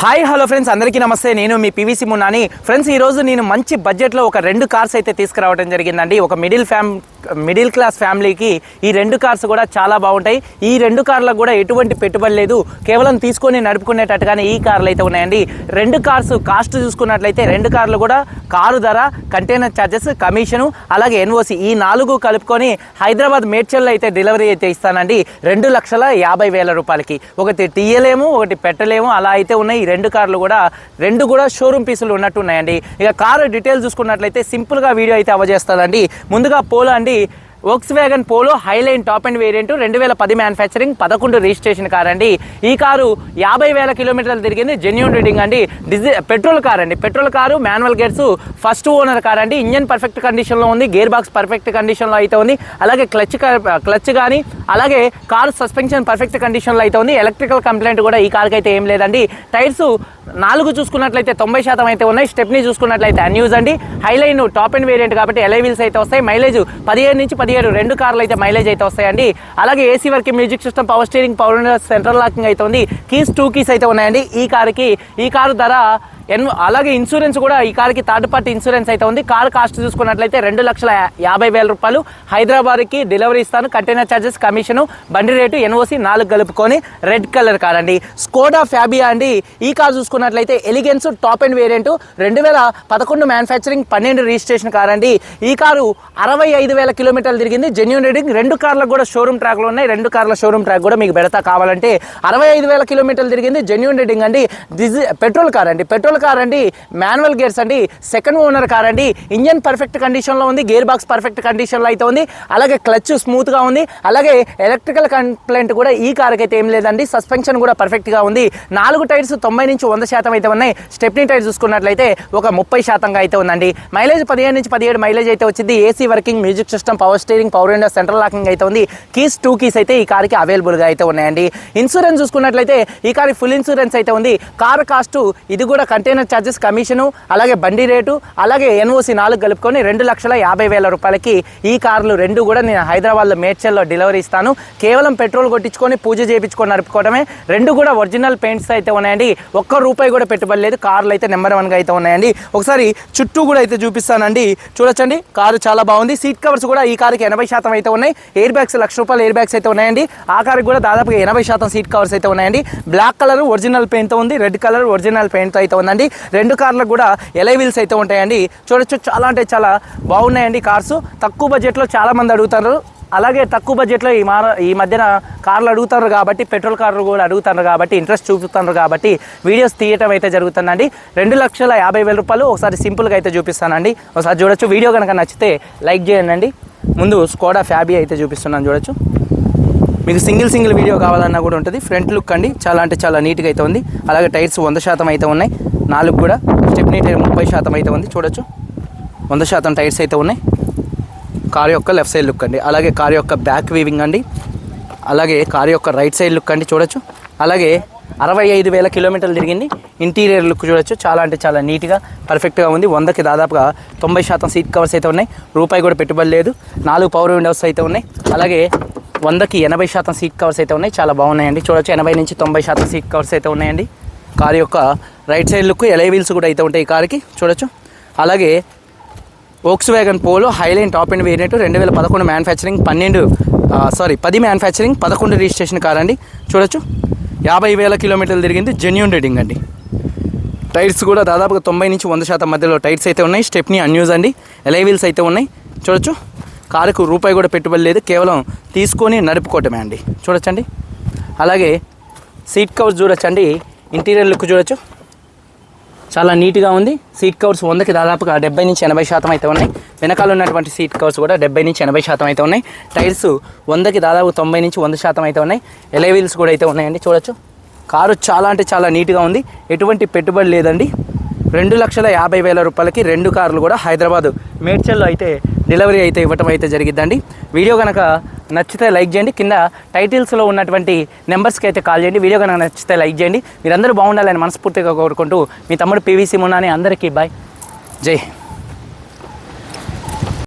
Hi hello friends అందరికీ నమస్తే. నేను మీ పివిసి మున్నాని. ఫ్రెండ్స్ ఈరోజు నేను మంచి బడ్జెట్లో ఒక రెండు కార్స్ అయితే తీసుకురావడం జరిగిందండి. ఒక మిడిల్ ఫ్యామ్ మిడిల్ క్లాస్ ఫ్యామిలీకి ఈ రెండు కార్స్ కూడా చాలా బాగుంటాయి. ఈ రెండు కార్లకు కూడా ఎటువంటి పెట్టుబడి లేదు. కేవలం తీసుకొని నడుపుకునేటట్టుగానే ఈ కార్లు అయితే ఉన్నాయండి. రెండు కార్స్ కాస్ట్ చూసుకున్నట్లయితే రెండు కార్లు కూడా కారు ధర కంటైనర్ ఛార్జెస్ కమిషను అలాగే ఎన్ఓసి ఈ నాలుగు కలుపుకొని హైదరాబాద్ మేడ్చల్లో అయితే డెలివరీ అయితే ఇస్తానండి. రెండు లక్షల యాభై వేల రూపాయలకి. ఒకటి తీయలేము ఒకటి పెట్టలేము అలా అయితే ఉన్నాయి. ఈ రెండు కార్లు కూడా రెండు కూడా షోరూమ్ పీసులు ఉన్నట్టు ఉన్నాయండి ఇక కారు డీటెయిల్స్ చూసుకున్నట్లయితే సింపుల్గా వీడియో అయితే అవజేస్తానండి ముందుగా పోలో అండి Okay. Volkswagen Polo Highline top and variant రెండు వేల పది మ్యానుఫ్యాక్చరింగ్ పదకొండు రిజిస్ట్రేషన్ కార్ అండి. ఈ కారు యాభై వేల కిలోమీటర్లు తిరిగింది జెన్యున్ రీడింగ్ అండి. డీజిల్ పెట్రోల్ కార్ అండి. Petrol car manual gears first owner car అండి. ఇంజన్ పర్ఫెక్ట్ కండిషన్లో ఉంది గేర్ బాక్స్ పర్ఫెక్ట్ కండిషన్లో అయితే ఉంది. అలాగే క్లచ్ క్లచ్ కానీ అలాగే కారు సస్పెన్షన్ పర్ఫెక్ట్ కండిషన్లో అయితే ఉంది. ఎలక్ట్రికల్ కంప్లైంట్ కూడా ఈ కార్కి అయితే ఏం లేదండి. టైర్స్ నాలుగు చూసుకున్నట్లయితే తొంభై శాతం అయితే ఉన్నాయి. స్టెప్ని చూసుకున్నట్లయితే అన్యూజ్ అండి. హైలైన్ టాప్ అండ్ వేరియంట్ కాబట్టి ఎలై వీల్స్ అయితే వస్తాయి. మైలేజ్ పదిహేను నుంచి పదిహేడు రెండు కార్లు అయితే మైలేజ్ అయితే వస్తాయండి. అలాగే ఏసీ వరకు music system power steering power central locking అయితే ఉంది. కీస్ టూ కీస్ అయితే ఉన్నాయండి. ఈ కారుకి ఈ కారు ధర ఎన్ అలాగే ఇన్సూరెన్స్ కూడా ఈ కార్కి థర్డ్ పార్టీ ఇన్సూరెన్స్ అయితే ఉంది. కార్ కాస్ట్ చూసుకున్నట్లయితే రెండు లక్షల యాభై వేల రూపాయలు. హైదరాబాద్కి డెలివరీ ఇస్తాను. కంటైనర్ ఛార్జెస్ కమిషను బండి రేటు ఎన్ఓసి నాలుగు కలుపుకొని రెడ్ కలర్ కార్ అండి. స్కోడా ఫ్యాబియా అండి. ఈ కార్ చూసుకున్నట్లయితే ఎలిగెన్స్ టాప్ అండ్ వేరియంట్ రెండు వేల పదకొండు మ్యానుఫ్యాక్చరింగ్ పన్నెండు రిజిస్ట్రేషన్ కార్ అండి. ఈ కారు అరవై ఐదు వేల కిలోమీటర్లు తిరిగింది. జెన్యున్ రీడింగ్ రెండు కార్లకు కూడా షోరూమ్ ట్రాక్లు ఉన్నాయి. రెండు కార్ల షోరూమ్ ట్రాక్ కూడా మీకు పెడతా కావాలంటే అరవై ఐదు వేల కిలోమీటర్లు తిరిగింది. జెన్యున్ రీడింగ్ అండి. డిజి పెట్రోల్ కార్ అండి. పెట్రోల్ కార్ అండి మాన్యువల్ గేర్స్ అండి సెకండ్ ఓనర్ కార్ అండి. ఇంజన్ పర్ఫెక్ట్ కండిషన్లో ఉంది గేర్ బాక్స్ పర్ఫెక్ట్ కండిషన్లో అయితే ఉంది. అలాగే క్లచ్ స్మూత్గా ఉంది. అలాగే ఎలక్ట్రికల్ కంప్లైంట్ కూడా ఈ కార్కి అయితే ఏం లేదండి. సస్పెన్షన్ కూడా పర్ఫెక్ట్గా ఉంది. నాలుగు టైర్స్ తొంభై నుంచి వంద శాతం అయితే ఉన్నాయి. స్టెప్నీ టైర్ చూసుకున్నట్లయితే ఒక ముప్పై శాతంగా అయితే ఉందండి. మైలేజ్ పదిహేను నుంచి పదిహేడు మైలేజ్ అయితే వచ్చింది. AC working music system power steering power window central locking అయితే ఉంది. కీస్ టూ కీస్ అయితే ఈ కార్కి అవైలబుల్గా అయితే ఉన్నాయండి. ఇన్సూరెన్స్ చూసుకున్నట్లయితే ఈ కార్ ఫుల్ ఇన్సూరెన్స్ అయితే ఉంది. కార్ కాస్ట్ ఇది కూడా కంటైనర్ ఛార్జెస్ కమిషను అలాగే బండి రేటు అలాగే ఎన్ఓసి నాలుగు కలుపుకొని రెండు లక్షల యాభై వేల రూపాయలకి ఈ కార్లు రెండు కూడా నేను హైదరాబాద్లో మేడ్చల్లో డెలివరీ ఇస్తాను. కేవలం పెట్రోల్ కొట్టించుకొని పూజ చేయించుకొని నడుపుకోవడమే. రెండు కూడా ఒరిజినల్ పెయింట్స్ అయితే ఉన్నాయండి. ఒక్క రూపాయి కూడా పెట్టుబడి లేదు. కార్లు అయితే నెంబర్ వన్గా అయితే ఉన్నాయండి. ఒకసారి చుట్టూ కూడా అయితే చూపిస్తానండి. చూడొచ్చండి. కారు చాలా బాగుంది. సీట్ కవర్స్ కూడా ఈ కారుకి ఎనభై శాతం అయితే ఉన్నాయి. ఎయిర్ బ్యాగ్స్ లక్ష రూపాయల ఎయిర్ బ్యాగ్స్ అయితే ఉన్నాయండి. ఆ కారుకి కూడా దాదాపుగా ఎనభై శాతం సీట్ కవర్స్ అయితే ఉన్నాయండి. బ్లాక్ కలర్ ఒరిజినల్ పెయింట్తో ఉంది. రెడ్ కలర్ ఒరిజినల్ పెయింట్తో అయితే ఉందండి అండి. రెండు కార్లకు కూడా ఎలై వీల్స్ అయితే ఉంటాయండి. చూడొచ్చు చాలా అంటే చాలా బాగున్నాయండి కార్స్. తక్కువ బడ్జెట్లో చాలా మంది అడుగుతారు. అలాగే తక్కువ బడ్జెట్లో ఈ మార ఈ మధ్యన కార్లు అడుగుతారు కాబట్టి పెట్రోల్ కార్లు కూడా అడుగుతారు కాబట్టి ఇంట్రెస్ట్ చూపుతున్నారు కాబట్టి వీడియోస్ తీయటం అయితే జరుగుతుందండి. రెండు లక్షల యాభై వేల రూపాయలు ఒకసారి సింపుల్గా అయితే చూపిస్తానండి. ఒకసారి చూడొచ్చు. వీడియో కనుక నచ్చితే లైక్ చేయండి ముందు స్కోడా ఫ్యాబీ అయితే చూపిస్తున్నాను చూడొచ్చు. మీకు సింగిల్ సింగిల్ వీడియో కావాలన్నా కూడా ఉంటుంది. ఫ్రంట్ లుక్ అండి. చాలా అంటే చాలా నీట్గా అయితే ఉంది. అలాగే టైర్స్ వంద శాతం అయితే ఉన్నాయి. నాలుగు కూడా స్టెప్నీ టైర్ ముప్పై శాతం అయితే ఉంది చూడొచ్చు. వంద శాతం టైర్స్ అయితే ఉన్నాయి. కార్ యొక్క లెఫ్ట్ సైడ్ లుక్ అండి. అలాగే కార్ యొక్క బ్యాక్ వీవింగ్ అండి. అలాగే కార్ యొక్క రైట్ సైడ్ లుక్ అండి చూడొచ్చు. అలాగే అరవై ఐదు వేల కిలోమీటర్లు తిరిగింది. ఇంటీరియర్ లుక్ చూడొచ్చు. చాలా అంటే చాలా నీట్గా పర్ఫెక్ట్గా ఉంది. వందకి దాదాపుగా తొంభై శాతం సీట్ కవర్స్ అయితే ఉన్నాయి. రూపాయి కూడా పెట్టుబడి లేదు. నాలుగు పవర్ విండోస్ అయితే ఉన్నాయి. అలాగే వందకి ఎనభై శాతం సీట్ కవర్స్ అయితే ఉన్నాయి. చాలా బాగున్నాయండి. చూడొచ్చు. ఎనభై నుంచి తొంభై శాతం సీట్ కవర్స్ అయితే ఉన్నాయండి. కారు యొక్క right side look alloy wheels కూడా అయితే ఉంటాయి ఈ కార్కి. చూడొచ్చు. అలాగే Volkswagen Polo Highline top and variant రెండు వేల పదకొండు మ్యానుఫ్యాక్చరింగ్ పన్నెండు సారీ పది మ్యానుఫ్యాక్చరింగ్ పదకొండు రిజిస్ట్రేషన్ కార్ అండి. చూడొచ్చు. యాభై వేల కిలోమీటర్లు తిరిగింది జెన్యున్ రీడింగ్ అండి. టైర్స్ కూడా దాదాపుగా తొంభై నుంచి వంద శాతం మధ్యలో టైర్స్ అయితే ఉన్నాయి. స్టెప్ని అన్యూజ్ అండి. ఎలై వీల్స్ అయితే ఉన్నాయి. చూడొచ్చు. కారుకు రూపాయి కూడా పెట్టుబడి లేదు. కేవలం తీసుకొని నడుపుకోవటమే అండి. చూడొచ్చండి. అలాగే సీట్ కవర్స్ చూడొచ్చండి. ఇంటీరియర్ లుక్ చూడొచ్చు. చాలా నీట్గా ఉంది. సీట్ కవర్స్ వందకి దాదాపుగా డెబ్బై నుంచి ఎనభై శాతం అయితే ఉన్నాయి. వెనకాల ఉన్నటువంటి సీట్ కవర్స్ కూడా డెబ్బై నుంచి ఎనభై శాతం అయితే ఉన్నాయి. టైర్స్ వందకి దాదాపు తొంభై నుంచి వంద శాతం అయితే ఉన్నాయి. ఎలై వీల్స్ కూడా అయితే ఉన్నాయండి. చూడొచ్చు. కారు చాలా అంటే చాలా నీట్గా ఉంది. ఎటువంటి పెట్టుబడి లేదండి. రెండు లక్షల యాభై వేల రూపాయలకి రెండు కార్లు కూడా హైదరాబాద్ మేడ్చల్లో అయితే డెలివరీ అయితే ఇవ్వటం అయితే జరిగిద్దండి. వీడియో కనుక నచ్చితే లైక్ చేయండి. కింద టైటిల్స్లో ఉన్నటువంటి నెంబర్స్కి అయితే కాల్ చేయండి. వీడియో కనుక నచ్చితే లైక్ చేయండి. మీరందరూ బాగుండాలని మనస్ఫూర్తిగా కోరుకుంటూ మీ తమ్ముడు పీవీసీ మున్నాని అందరికీ బాయ్. జై